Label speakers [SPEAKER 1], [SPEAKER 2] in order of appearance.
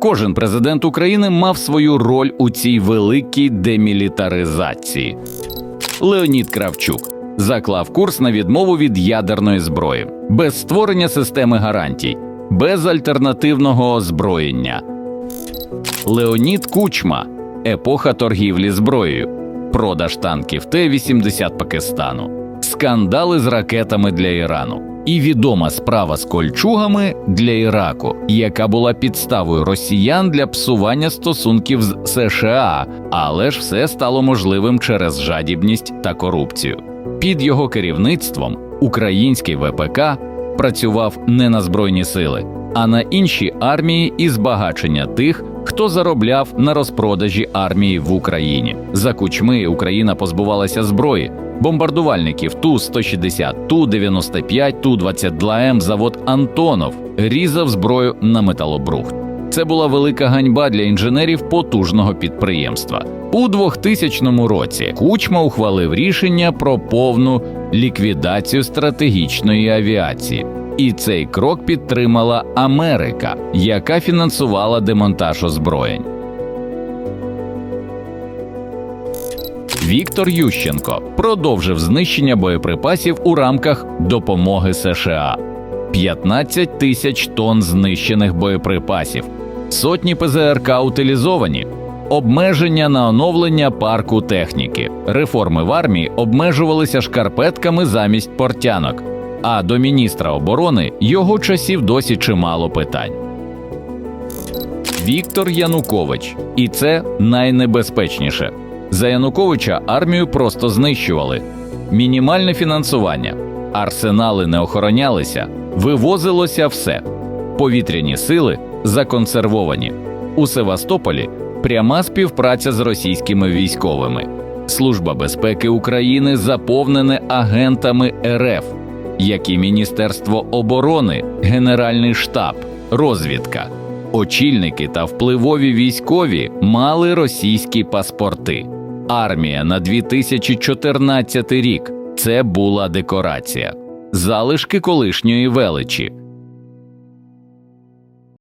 [SPEAKER 1] Кожен президент України мав свою роль у цій великій демілітаризації. Леонід Кравчук заклав курс на відмову від ядерної зброї, без створення системи гарантій, без альтернативного озброєння. Леонід Кучма епоха торгівлі зброєю, продаж танків Т-80 Пакистану, скандали з ракетами для Ірану і відома справа з кольчугами для Іраку, яка була підставою росіян для псування стосунків з США, але ж все стало можливим через жадібність та корупцію. Під його керівництвом український ВПК працював не на збройні сили, а на інші армії і збагачення тих, хто заробляв на розпродажі армії в Україні. За кучми Україна позбувалася зброї, бомбардувальників Ту-160, Ту-95, Ту-22М, завод Антонов різав зброю на металобрухт. Це була велика ганьба для інженерів потужного підприємства. У 2000 році Кучма ухвалив рішення про повну ліквідацію стратегічної авіації. І цей крок підтримала Америка, яка фінансувала демонтаж озброєнь. Віктор Ющенко продовжив знищення боєприпасів у рамках допомоги США. 15 тисяч тонн знищених боєприпасів, сотні ПЗРК утилізовані, обмеження на оновлення парку техніки, реформи в армії обмежувалися шкарпетками замість портянок. А до міністра оборони його часів досі чимало питань. Віктор Янукович, і це найнебезпечніше. За Януковича армію просто знищували. Мінімальне фінансування, арсенали не охоронялися, вивозилося все. Повітряні сили законсервовані. У Севастополі пряма співпраця з російськими військовими. Служба безпеки України заповнене агентами РФ, як і Міністерство оборони, Генеральний штаб, розвідка. Очільники та впливові військові мали російські паспорти. Армія на 2014 рік це була декорація, залишки колишньої величі.